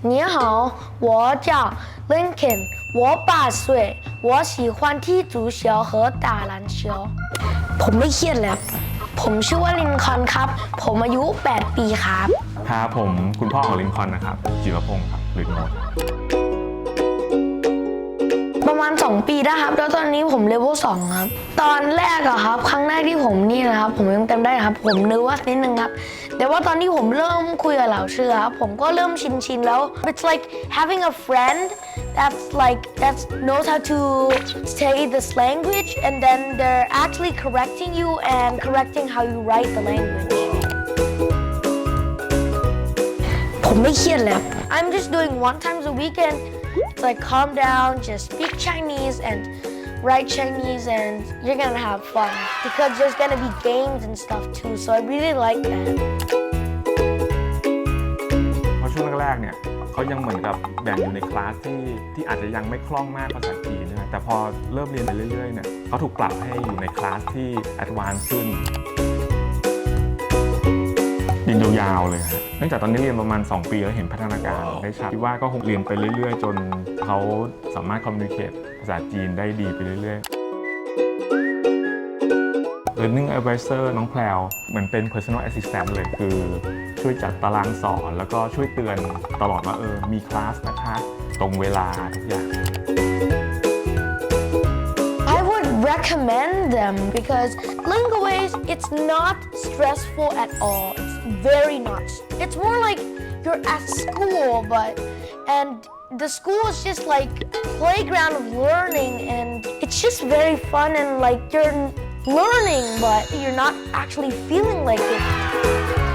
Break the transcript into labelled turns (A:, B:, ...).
A: 你好，我叫 Lincoln，我八岁，我喜欢踢足球和打篮球。ผมไม่เครียดเลยครับผมชื่อว่าลินคอล์นครับ ผมอายุ 8 ปีครับ
B: ครับผมคุณพ่อของลินคอล์นนะครับจิรพงศ์ครับหรือโนต
A: ประมา ณ 2 ปีได้ครับ แล้วตอนนี้ผมเลเวล2ครับ ตอนแรกอะครับ ครั้งแรกที่ผมนี่นะครับ ผมยังจำได้ครับ ผมนึกว่านิดนึงครับ แต่ว่าตอนที่ผมเริ่มคุยกับเหล่าเชื่อครับ ผมก็เริ่มชินชินแล้ว it's like having a friend that's like that knows how to say this language and then they're actually correcting you and correcting how you write the language ผมไม่เครียดเลยครับ I'm just doing one times a weekend like calm down just speak Chinese and write Chinese and you're gonna have fun because there's gonna be games and stuff too so I really like that
B: เพราะช่วงแรกๆ เนี่ยเขายังเหมือนกับแบ่งอยู่ในคลาสที่ที่อาจจะยังไม่คล่องมากภาษาจีนนะแต่พอเริ่มเรียนไปเรื่อยๆ เนี่ยเขาถูกปรับให้อยู่ในคลาสที่แอดวานซ์ขึ้นยิงยาวๆ เลยฮะ เนื่องจากตอนนี้เรียนประมาณ 2 ปีแล้วเห็นพัฒนาการได้ชัดคิดว่าก็คงเรียนไปเรื่อย ๆ จนเขาสามารถคอมมิวนิเคตภาษาจีนได้ดีไปเรื่อย ๆ Learning Advisor น้องแพลวเหมือนเป็น Personal Assistant เลยคือช่วยจัดตารางสอน แล้วก็ช่วยเตือนตลอดว่าเออมีคลาสนะคะ ตรงเวลาทุกอย่าง
A: I would recommend them because Lingoways it's not stressful at all it's very not it's more like you're at school but and the school is just like playground of learning and it's just very fun and like you're learning but you're not actually feeling like it